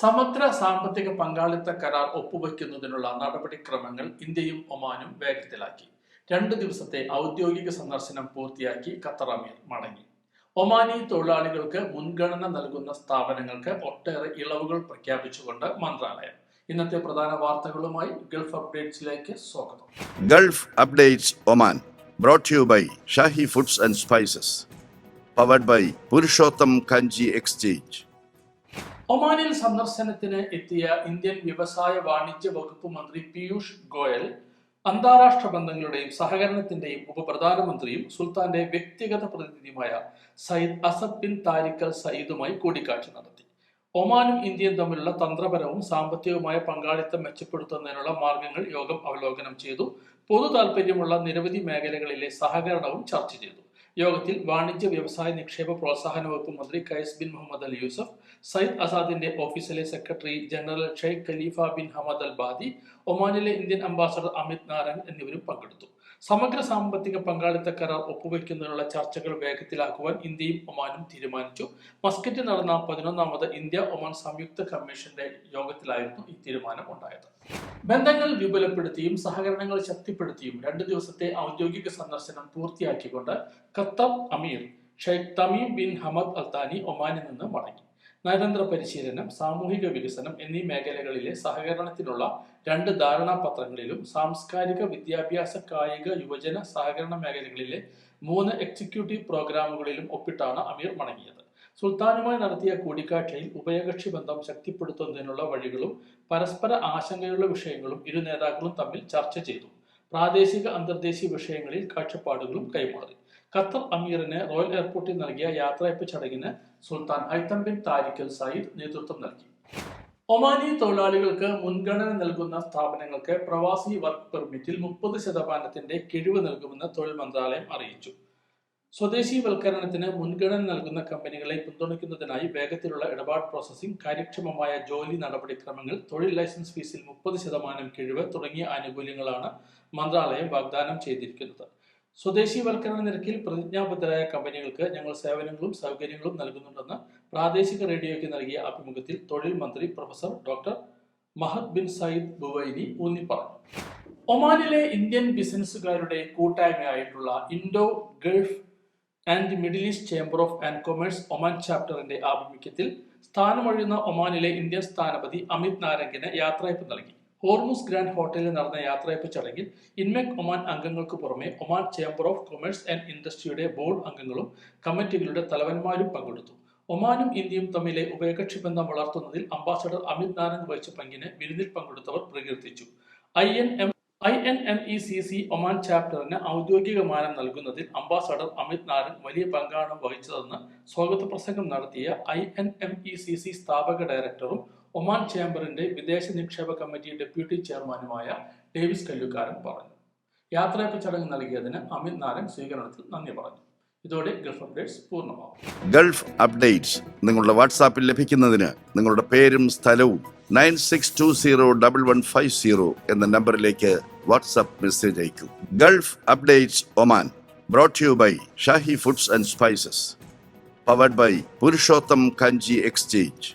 സമഗ്ര സാമ്പത്തിക പങ്കാളിത്ത കരാർ ഒപ്പുവയ്ക്കുന്നതിനുള്ള നടപടിക്രമങ്ങൾ ഇന്ത്യയും ഒമാനും വേഗത്തിലാക്കി. രണ്ട് ദിവസത്തെ ഔദ്യോഗിക സന്ദർശനം പൂർത്തിയാക്കി ഖത്തർ അമീർ മടങ്ങി. ഒമാനി തൊഴിലാളികൾക്ക് മുൻഗണന നൽകുന്ന സ്ഥാപനങ്ങൾക്ക് ഒട്ടേറെ ഇളവുകൾ പ്രഖ്യാപിച്ചുകൊണ്ട് മന്ത്രാലയം. ഇന്നത്തെ പ്രധാന വാർത്തകളുമായി ഗൾഫ് അപ്ഡേറ്റ്സിലേക്ക് സ്വാഗതം. Gulf updates Oman brought to by by foods and spices powered by Purushottam Kanji exchange. ഒമാനിൽ സന്ദർശനത്തിന് എത്തിയ ഇന്ത്യൻ വ്യവസായ വാണിജ്യ വകുപ്പ് മന്ത്രി പീയൂഷ് ഗോയൽ അന്താരാഷ്ട്ര ബന്ധങ്ങളുടെയും സഹകരണത്തിന്റെയും ഉപപ്രധാനമന്ത്രിയും സുൽത്താന്റെ വ്യക്തിഗത പ്രതിനിധിയുമായ Sayyid Asad bin Tariq al സയ്യിദുമായി കൂടിക്കാഴ്ച നടത്തി. ഒമാനും ഇന്ത്യയും തമ്മിലുള്ള തന്ത്രപരവും സാമ്പത്തികവുമായ പങ്കാളിത്തം മെച്ചപ്പെടുത്തുന്നതിനുള്ള മാർഗങ്ങൾ യോഗം അവലോകനം ചെയ്തു. പൊതു താൽപര്യമുള്ള നിരവധി മേഖലകളിലെ സഹകരണവും ചർച്ച ചെയ്തു. യോഗത്തിൽ വാണിജ്യ വ്യവസായ നിക്ഷേപ പ്രോത്സാഹന വകുപ്പ് മന്ത്രി Qais bin Mohammed Al Yousef Sayyid അസാദിന്റെ ഓഫീസിലെ secretary general Sheikh Khalifa bin Hamad Al Badi ഒമാനിലെ ഇന്ത്യൻ അംബാസഡർ അമിത് നാരംഗ് എന്നിവരും പങ്കെടുത്തു. സമഗ്ര സാമ്പത്തിക പങ്കാളിത്ത കരാർ ഒപ്പുവെക്കുന്നതിനുള്ള ചർച്ചകൾ വേഗത്തിലാക്കുവാൻ ഇന്ത്യയും ഒമാനും തീരുമാനിച്ചു. മസ്കറ്റിൽ നടന്ന പതിനൊന്നാമത് ഇന്ത്യ ഒമാൻ സംയുക്ത കമ്മീഷന്റെ യോഗത്തിലായിരുന്നു ഈ തീരുമാനം ഉണ്ടായത്. ബന്ധങ്ങൾ വിപുലപ്പെടുത്തിയും സഹകരണങ്ങൾ ശക്തിപ്പെടുത്തിയും രണ്ടു ദിവസത്തെ ഔദ്യോഗിക സന്ദർശനം പൂർത്തിയാക്കിക്കൊണ്ട് Qatar Amir Sheikh Tamim bin Hamad Al Thani ഒമാനിൽ നിന്ന് മടങ്ങി. നയതന്ത്ര പരിശീലനം സാമൂഹിക വികസനം എന്നീ മേഖലകളിലെ സഹകരണത്തിനുള്ള രണ്ട് ധാരണാപത്രങ്ങളിലും സാംസ്കാരിക വിദ്യാഭ്യാസ കായിക യുവജന സഹകരണ മേഖലകളിലെ മൂന്ന് എക്സിക്യൂട്ടീവ് പ്രോഗ്രാമുകളിലും ഒപ്പിട്ടാണ് അമീർ മടങ്ങിയത്. സുൽത്താനുമായി നടത്തിയ കൂടിക്കാഴ്ചയിൽ ഉഭയകക്ഷി ബന്ധം ശക്തിപ്പെടുത്തുന്നതിനുള്ള വഴികളും പരസ്പര ആശങ്കയുള്ള വിഷയങ്ങളും ഇരു നേതാക്കളും തമ്മിൽ ചർച്ച ചെയ്തു. പ്രാദേശിക അന്തർദേശീയ വിഷയങ്ങളിൽ കാഴ്ചപ്പാടുകളും കൈമാറി. ഖത്തർ അമീറിന് റോയൽ എയർപോർട്ടിൽ നൽകിയ യാത്രയപ്പ് ചടങ്ങിന് Sultan Haitham bin Tarik Al Sayyid നേതൃത്വം നൽകി. ഒമാനി തൊഴിലാളികൾക്ക് മുൻഗണന നൽകുന്ന സ്ഥാപനങ്ങൾക്ക് പ്രവാസി വർക്ക് പെർമിറ്റിൽ മുപ്പത് ശതമാനത്തിന്റെ കിഴിവ് നൽകുമെന്ന് തൊഴിൽ മന്ത്രാലയം അറിയിച്ചു. സ്വദേശി വൽക്കരണത്തിന് മുൻഗണന നൽകുന്ന കമ്പനികളെ പിന്തുണയ്ക്കുന്നതിനായി വേഗത്തിലുള്ള ഇടപാട് പ്രോസസ്സിംഗ് കാര്യക്ഷമമായ ജോലി നടപടിക്രമങ്ങൾ തൊഴിൽ ലൈസൻസ് ഫീസിൽ മുപ്പത് ശതമാനം കിഴിവ് തുടങ്ങിയ ആനുകൂല്യങ്ങളാണ് മന്ത്രാലയം വാഗ്ദാനം ചെയ്തിരിക്കുന്നത്. സ്വദേശീവൽക്കരണ നിരക്കിൽ പ്രതിജ്ഞാബദ്ധരായ കമ്പനികൾക്ക് ഞങ്ങൾ സേവനങ്ങളും സൗകര്യങ്ങളും നൽകുന്നുണ്ടെന്ന് പ്രാദേശിക റേഡിയോയ്ക്ക് നൽകിയ അഭിമുഖത്തിൽ തൊഴിൽ മന്ത്രി professor doctor Mahad bin Sayyid Buwaini ഊന്നി പറഞ്ഞു ഒമാനിലെ ഇന്ത്യൻ ബിസിനസ്സുകാരുടെ കൂട്ടായ്മയായിട്ടുള്ള Indo Gulf and Middle East chamber of and commerce Oman ചാപ്റ്ററിന്റെ ആഭിമുഖ്യത്തിൽ സ്ഥാനമൊഴിയുന്ന ഒമാനിലെ ഇന്ത്യൻ സ്ഥാനപതി അമിത് നാരംഗിന് യാത്രയപ്പ് നൽകി. ഹോർമുസ് ഗ്രാൻഡ് ഹോട്ടലിൽ നടന്ന യാത്രയപ്പ് ചടങ്ങിൽ ഇൻമെക് ഒമാൻ അംഗങ്ങൾക്ക് പുറമെ Oman chamber of commerce and ഇൻഡസ്ട്രിയുടെ board അംഗങ്ങളും കമ്മിറ്റികളുടെ തലവന്മാരും പങ്കെടുത്തു. ഒമാനും ഇന്ത്യയും തമ്മിലെ ഉഭയകക്ഷി ബന്ധം വളർത്തുന്നതിൽ അംബാസഡർ അമിത് നാരംഗ് വഹിച്ച പങ്കിനെ വിരുന്നിൽ പങ്കെടുത്തവർ പ്രകീർത്തിച്ചു. I N M I N M E C C Oman ചാപ്റ്ററിന് ഔദ്യോഗിക മാനം നൽകുന്നതിൽ അംബാസഡർ അമിത് നാരംഗ് വലിയ പങ്കാണ് വഹിച്ചതെന്ന് സ്വാഗത പ്രസംഗം നടത്തിയ I N M E C C സ്ഥാപക ഡയറക്ടറും ഒമാൻ ചേംബറിന്റെ വിദേശ നിക്ഷേപ കമ്മിറ്റി ഡെപ്യൂട്ടി ചെയർമാനുമായ ഡേവിസ് കല്ലുക്കാരൻ പറഞ്ഞു. യാത്രയപ്പ് ചടങ്ങ് നൽകിയതിന് അമിത് നാരൻ സ്വീകരണത്തിൽ നന്ദി പറഞ്ഞു. ഇതോടെ ഗൾഫ് അപ്ഡേറ്റ്സ് പൂർണമാവും ഗൾഫ് അപ്ഡേറ്റ്സ് നിങ്ങളുടെ വാട്സാപ്പിൽ ലഭിക്കുന്നതിന് നിങ്ങളുടെ പേരും സ്ഥലവും nine six two zero double one five zero എന്ന നമ്പറിലേക്ക് WhatsApp message അയക്കൂ. Gulf updates Oman brought you by Shahi foods and spices powered by Purushottam Kanji exchange.